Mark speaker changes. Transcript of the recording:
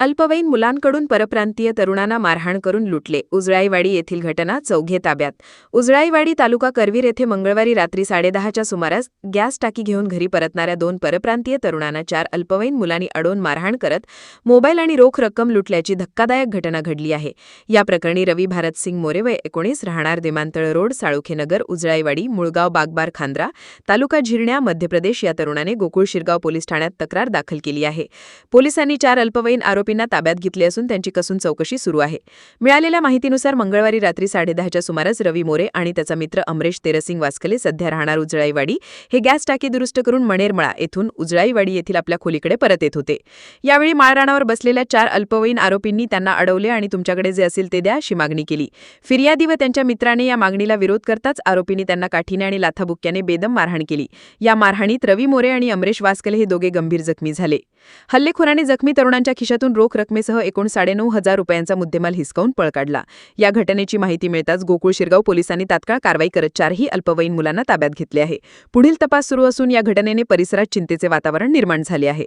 Speaker 1: अल्पवयीन मुलांकडून परप्रांतीय तरुणांना मारहाण करून लुटले. उजळाईवाडी येथील घटना चौघे ताब्यात. उजळाईवाडी तालुका करवीर येथे मंगळवारी रात्री साडेदहाच्या सुमारास गॅस टाकी घेऊन घरी परतणाऱ्या दोन परप्रांतीय तरुणांना चार अल्पवयीन मुलांनी अडवून मारहाण करत मोबाईल आणि रोख रक्कम लुटल्याची धक्कादायक घटना घडली आहे. या प्रकरणी रवी भारतसिंग मोरे वय एकोणीस राहणार विमानतळ रोड साळुखेनगर उजळाईवाडी मुळगाव बागबार खांद्रा तालुका झिरण्या मध्य प्रदेश या तरुणाने गोकुळ शिरगाव पोलीस ठाण्यात तक्रार दाखल केली आहे. पोलिसांनी चार अल्पवयीन आरोपी आरोपींना ताब्यात घेतले असून त्यांची कसून चौकशी सुरू आहे. मिळालेल्या माहितीनुसार मंगळवारी रात्री साडेदहाच्या सुमारास रवी मोरे आणि त्याचा मित्र अमरेश तेरसिंग वास्कले सध्या राहणार उजळाईवाडी. हे गॅस टाकी दुरुस्त करून मणेरमळा येथून उजळाईवाडी येथील आपल्या खोलीकडे परत येत होते. यावेळी माळराणावर बसलेल्या चार अल्पवयीन आरोपींनी त्यांना अडवले आणि तुमच्याकडे जे असेल ते द्या अशी मागणी केली. फिर्यादी व त्यांच्या मित्राने या मागणीला विरोध करताच आरोपींनी त्यांना काठीने आणि लाथाबुक्क्याने बेदम मारहाण केली. या मारहाणीत रवी मोरे आणि अमरेश वासकले हे दोघे गंभीर जखमी झाले. हल्लेखोरांनी जखमी तरुणांच्या खिशातून रोख रकमेसह एकूण साडेनऊ हजार रुपयांचा मुद्देमाल हिसकावून पळ काढला. या घटनेची माहिती मिळताच गोकुळ शिरगाव पोलिसांनी तात्काळ कारवाई करत चारही अल्पवयीन मुलांना ताब्यात घेतले आहे. पुढील तपास सुरू असून या घटनेने परिसरात चिंतेचे वातावरण निर्माण झाले आहे.